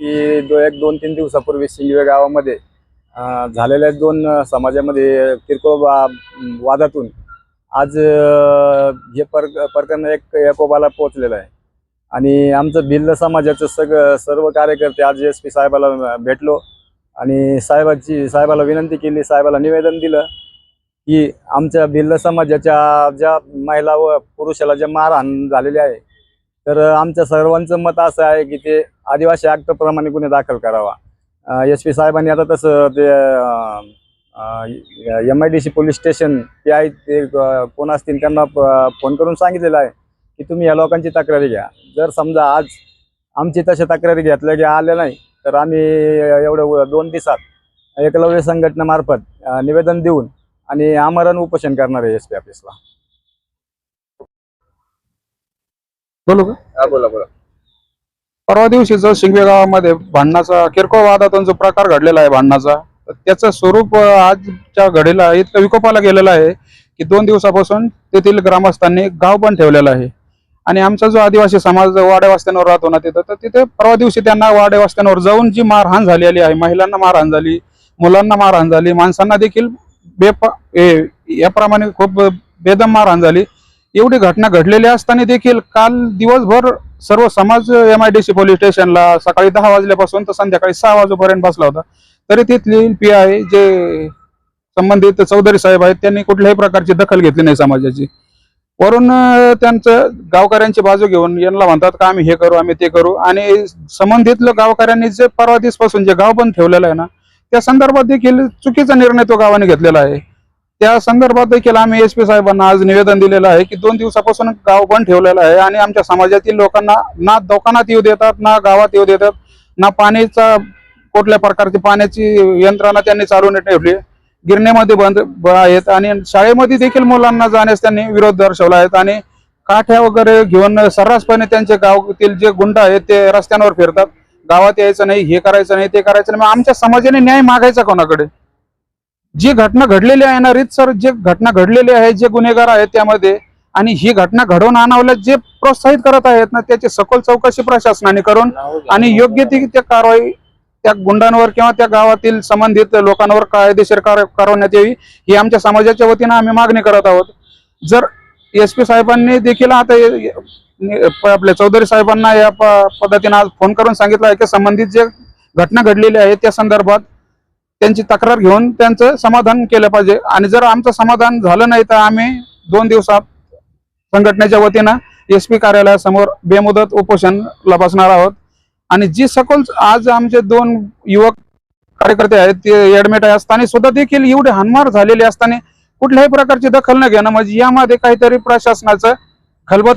की दो एक दोन तीन दिवसापूर्वी शिंगवे गावामध्ये झालेल्या दोन समाजामध्ये किरकोळ वा- वादातून आज हे पर प्रकरण एक एकोबाला पोहोचलेलं आहे. आणि आमचं भिल्ल समाजाचं सगळं सर्व कार्यकर्ते आज एस पी साहेबाला भेटलो आणि साहेबाची साहेबाला विनंती केली साहेबाला निवेदन दिलं की आमच्या भिल्ल समाजाच्या ज्या महिला व पुरुषाला जे मारहाण झालेली आहे तर आमच्या सर्वांचं मत असं आहे की ते आदिवासी ॲक्टप्रमाणे गुन्हे दाखल करावा. एस पी साहेबांनी आता तसं ते M I D C police station ते आहे ते कोण असतील त्यांना फोन करून सांगितलेलं आहे की तुम्ही या लोकांची तक्रारी घ्या. जर समजा आज आमची तशा तक्रारी घेतल्या की आल्या नाही तर आम्ही एवढं दोन दिवसात एकलव्य संघटनेमार्फत निवेदन देऊन आणि आमरण उपोषण करणार आहे एस पी ऑफिसला बोलू का? हा बोला बोला. परवा दिवशी जो शिंगवे गावामध्ये भांडणाचा किरकोळ वादातून जो प्रकार घडलेला आहे भांडणाचा तर त्याचं स्वरूप आजच्या घडीला इतकं विकोपाला गेलेलं आहे की दोन दिवसापासून तेथील ग्रामस्थांनी गाव पण ठेवलेलं आहे. आणि आमचा जो आदिवासी समाज वाड्या वस्त्यांवर राहतो ना तिथं तर तिथे परवा दिवशी त्यांना वाड्या वस्त्यांवर जाऊन जी मारहाण झालेली आहे महिलांना मारहाण झाली मुलांना मारहाण झाली माणसांना देखील बेपा याप्रमाणे खूप बेदम मारहाण झाली. एवढी घटना घडलेली असताना देखील काल दिवसभर सर्व समाज M I D C police स्टेशनला सकाळी दहा वाजल्यापासून तर संध्याकाळी सहा वाजेपर्यंत बसला होता. तरी तिथली पी आय जे संबंधित चौधरी साहेब आहेत त्यांनी कुठल्याही प्रकारची दखल घेतली नाही समाजाची. वरून त्यांचं गावकऱ्यांची बाजू घेऊन यांना म्हणतात का आम्ही हे करू आम्ही ते करू. आणि संबंधित गावकऱ्यांनी जे परवा दिसपासून जे गाव पण ठेवलेलं आहे ना त्या संदर्भात देखील चुकीचा निर्णय तो गावाने घेतलेला आहे. त्या संदर्भात देखील आम्ही एस पी साहेबांना आज निवेदन दिलेलं आहे की दोन दिवसापासून गाव बंद ठेवलेलं आहे आणि आमच्या समाजातील लोकांना ना दुकानात येऊ देतात ना गावात येऊ देतात ना पाण्याचा कुठल्या प्रकारची पाण्याची यंत्रणा त्यांनी चालवून ठेवली. गिरण्यामध्ये बंद आहेत आणि शाळेमध्ये देखील मुलांना जाण्यास त्यांनी विरोध दर्शवला आहेत आणि काठ्या वगैरे घेऊन सर्रासपणे त्यांचे गावातील जे गुंड आहेत ते रस्त्यांवर फिरतात. गावात यायचं नाही हे करायचं नाही ते करायचं नाही. मग आमच्या समाजाने न्याय मागायचा कोणाकडे? जी घटना घडलेली आहे ना सर जे घटना घडलेली आहे जे गुन्हेगार आहेत त्यामध्ये आणि ही घटना घडवून आणावल्या जे प्रोत्साहित करत आहेत ना त्याची सखोल चौकशी प्रशासनाने करून आणि योग्य ती त्या कारवाई त्या गुंडांवर किंवा त्या गावातील संबंधित लोकांवर कायदेशीर कार- करवण्यात यावी ही आमच्या समाजाच्या वतीनं आम्ही मागणी करत आहोत. जर एस पी साहेबांनी देखील आता आपल्या चौधरी साहेबांना या पद्धतीनं आज फोन करून सांगितलं आहे की संबंधित जे घटना घडलेली आहे त्या संदर्भात त्यांची तक्रार घेऊन त्यांचं समाधान केलं पाहिजे. आणि जर आमचं समाधान झालं नाही तर आम्ही दोन दिवसात संघटनेच्या वतीनं एस पी कार्यालयासमोर बेमुदत उपोषणला बसणार आहोत. आणि जी सखोल आज आमचे दोन युवक कार्यकर्ते आहेत ते ऍडमिट आहे असताना सुद्धा देखील एवढे हानमार झालेले असताना कुठल्याही प्रकारची दखल न घेणं म्हणजे यामध्ये काहीतरी प्रशासनाचं खलबत